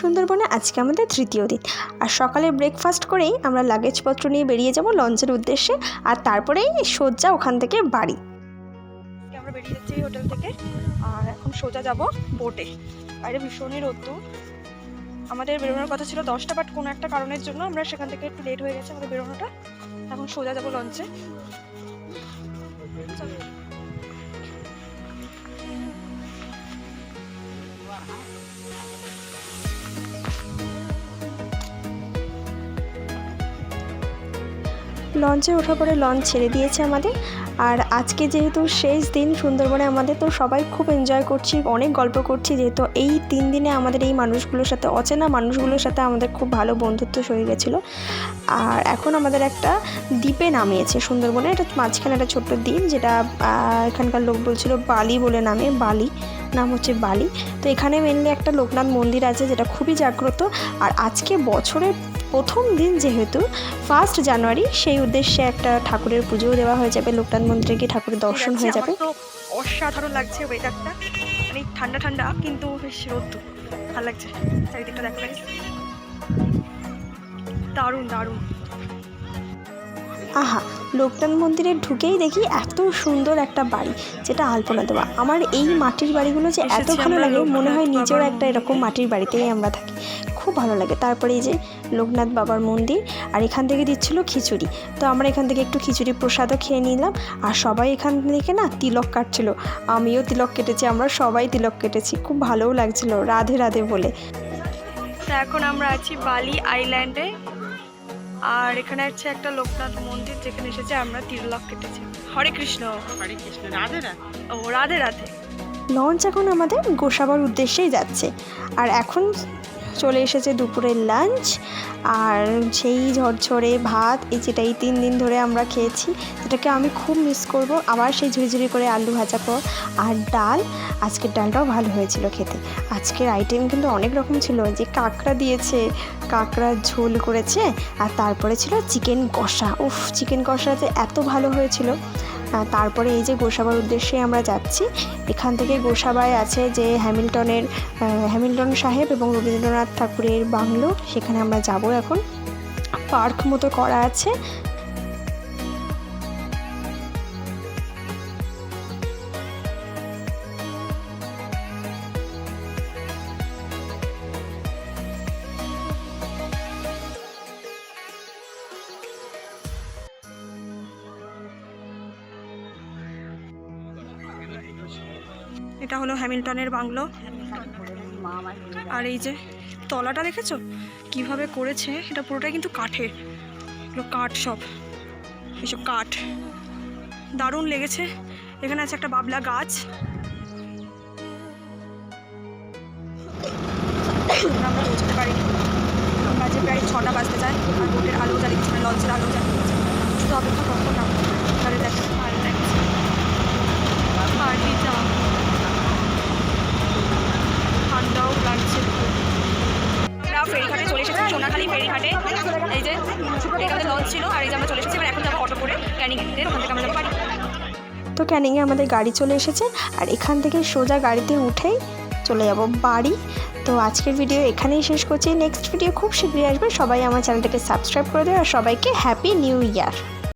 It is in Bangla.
সুন্দরবনে আজকে আমাদের তৃতীয় দিন। আর সকালে ব্রেকফাস্ট করেই আমরা লাগেজপত্র নিয়ে বেরিয়ে যাব লঞ্চের উদ্দেশ্যে, আর তারপরেই সোজা ওখান থেকে বাড়ি। আমরা বেরিয়ে যাচ্ছি হোটেল থেকে, আর এখন সোজা যাব বোটে বাইরে ভীষণই রোদ্দুর। আমাদের বেরোনোর কথা ছিল দশটা বাট কোনো একটা কারণের জন্য আমরা সেখান থেকে একটু লেট হয়ে গেছে আমাদের বেরোনোটা। এখন সোজা যাব লঞ্চে। চলো। লঞ্চে ওঠার পরে লঞ্চ ছেড়ে দিয়েছে আমাদের। আর আজকে যেহেতু শেষ দিন সুন্দরবনে আমাদের, তো সবাই খুব এনজয় করছি, অনেক গল্প করছি যেহেতু এই তিন দিনে আমাদের এই মানুষগুলোর সাথে, অচেনা মানুষগুলোর সাথে আমাদের খুব ভালো বন্ধুত্ব হয়ে গেছিল। আর এখন আমাদের একটা দ্বীপে নামিয়েছে সুন্দরবনে, এটা মাঝখানে একটা ছোট্ট দ্বীপ যেটা এখানকার লোক বলছিল বালি বলে নামে, বালি, নাম হচ্ছে বালি। তো এখানে মেনলি একটা লোকনাথ মন্দির আছে যেটা খুবই জাগ্রত। আর আজকে বছরের প্রথম দিন যেহেতু ফার্স্ট জানুয়ারি সেই উদ্দেশ্যে একটা ঠাকুরের পুজোও দেওয়া হয়ে যাবে। লোকনাথ মন্দিরে গিয়ে ঠাকুরের দর্শন হয়ে যাবে। অসাধারণ লাগছে ওয়েদারটা মানে ঠান্ডা ঠান্ডা কিন্তু বেশ ভালো লাগছে। চারিদিকটা দেখো দারুণ দারুণ। আহা লোকনাথ মন্দিরে ঢুকেই দেখি এত সুন্দর একটা বাড়ি যেটা আলপনা দেওয়া। আমার এই মাটির বাড়িগুলো যে এত ভালো লাগে মনে হয় নিজেও একটা এরকম মাটির বাড়িতেই আমরা থাকি। খুব ভালো লাগে। তারপরে এই যে লোকনাথ বাবার মন্দির আর এখান থেকে দিচ্ছিল খিচুড়ি। তো আমরা এখান থেকে একটু খিচুড়ি প্রসাদও খেয়ে নিলাম। আর সবাই এখান থেকে না তিলক কাটছিল। আমিও তিলক কেটেছি আমরা সবাই তিলক কেটেছি। খুব ভালোও লাগছিল রাধে রাধে বলে। তো এখন আমরা আছি বালি আইল্যান্ডে। আর এখানে আছে একটা লোকনাথ মন্দির যেখানে এসেছে আমরা তিরলক কেটেছি। হরে কৃষ্ণ। হরে কৃষ্ণ রাধে রাধে। ও রাধে রাধে। লঞ্চ এখন আমাদের গোসাবার উদ্দেশ্যেই যাচ্ছে। আর এখন চলে এসেছে দুপুরের লাঞ্চ। আর সেই ঝরঝরে ভাত, এই যেটা এই তিন দিন ধরে আমরা খেয়েছি, যেটাকে আমি খুব মিস করব, আবার সেই ঝুড়ি করে আলু ভাজা পর। আর ডাল, আজকের ডালটাও ভালো হয়েছিল খেতে। আজকের আইটেম কিন্তু অনেক রকম ছিল যে কাঁকড়া দিয়েছে কাঁকড়ার ঝোল করেছে, আর তারপরে ছিল চিকেন কষা। উফ চিকেন কষাতে এত ভালো হয়েছিল। তারপরে এই যে গোসাবার উদ্দেশ্যে আমরা যাচ্ছি, এখান থেকে গোসাবায় আছে যে হ্যামিল্টনের হ্যামিল্টন সাহেব এবং রবীন্দ্রনাথ ঠাকুরের বাংলো, সেখানে আমরা যাব এখন। পার্ক মতো করা আছে এটা হলো হ্যামিল্টনের বাংলো। আর এই যে তলাটা দেখেছ? কীভাবে করেছে? এটা পুরোটাই কিন্তু কাঠের। এগুলো কাঠ সব। এসব কাঠ। দারুণ লেগেছে। এখানে আছে একটা বাবলা গাছ। আমরা পৌঁছতে পারি। বাজে প্রায় ছটা বাজতে যায়। আর বোটের আলো জ্বালিয়ে মানে লঞ্চের আলো জ্বালিয়ে দিচ্ছে। শুধু অপেক্ষা করব না। তাহলে দেখো ভালো লাগছে পার্টিটা ঠান্ডাও লাগছে আমরা ফেরিঘাটে চলে এসেছি সোনাখালি এই যে, এখানে লঞ্চ ছিল আর এই যে আমরা চলে এসেছি, এবার এখন যাব অটো করে ক্যানিং এর ওখান থেকে আমরা যাব বাড়ি। তো ক্যানিংয়ে আমাদের গাড়ি চলে এসেছে, আর এখান থেকে সোজা গাড়িতে উঠেই চলে যাব বাড়ি। তো আজকের ভিডিও এখানেই শেষ করছি। নেক্সট ভিডিও খুব শীঘ্রই আসবে। সবাই আমার চ্যানেলটাকে সাবস্ক্রাইব করে দেবে আর সবাইকে হ্যাপি নিউ ইয়ার